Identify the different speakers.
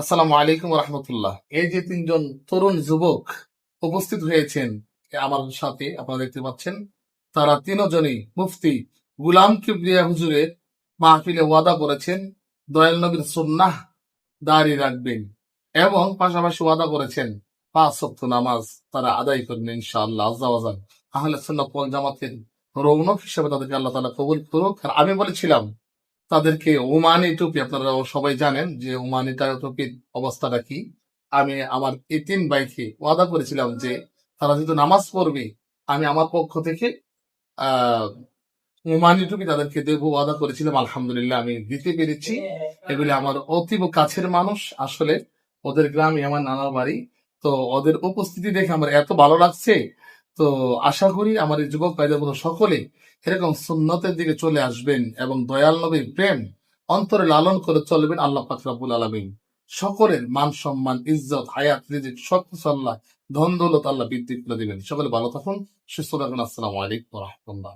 Speaker 1: আসসালামু আলাইকুম রহমতুল্লাহ এই যে তিনজন তরুণ যুবক উপস্থিত হয়েছেন আমার সাথে আপনারা দেখতে পাচ্ছেন, তারা তিনজনই মুফতি গুলাম কিবরিয়া হুজুরের মাহফিলে ওয়াদা করেছেন, দয়াল নবীর সুন্নাহ দাঁড়ি রাখবেন এবং পাশাপাশি ওয়াদা করেছেন, পাঁচ সপ্তাহ নামাজ তারা আদায় করবেন ইনশাআল্লাহ আজাওয়াজান আহলে সুন্নাত জামাতের রৌনক হিসেবে তাদেরকে আল্লাহ তালা কবুল করুক। আর আমি বলেছিলাম তাদেরকে ওমানি টুপি আপনারা সবাই জানেন যে ওমানি টুপির অবস্থাটা কি। আমি আমার এই তিন ভাইকে ওয়াদা করেছিলাম যে তারা যেহেতু নামাজ পড়বে, আমি আমার পক্ষ থেকে ওমানি টুপি তাদেরকে দেবো ওয়াদা করেছিলাম। আলহামদুলিল্লাহ আমি দিতে পেরেছি। এগুলি আমার অতীব কাছের মানুষ। আসলে ওদের গ্রামে আমার নানার বাড়ি। তো ওদের উপস্থিতি দেখে আমার এত ভালো লাগছে তো আশা করি আমার এই যুবক ভাইদের মতো সকলে এরকম সুন্নতের দিকে চলে আসবেন এবং দয়াল নবীর প্রেম অন্তরে লালন করে চলবেন আল্লাহ পাকরাবুল আলমিন। সকলের মান সম্মান, ইজ্জত, হায়াত, রিজিক সব কিছু আল্লাহ ধন দৌলত আল্লাহ বৃদ্ধি করে দিবেন। সকলে ভালো থাকুন, সুস্থ থাকুন। আসসালামু আলাইকুম রহমতুল্লাহ।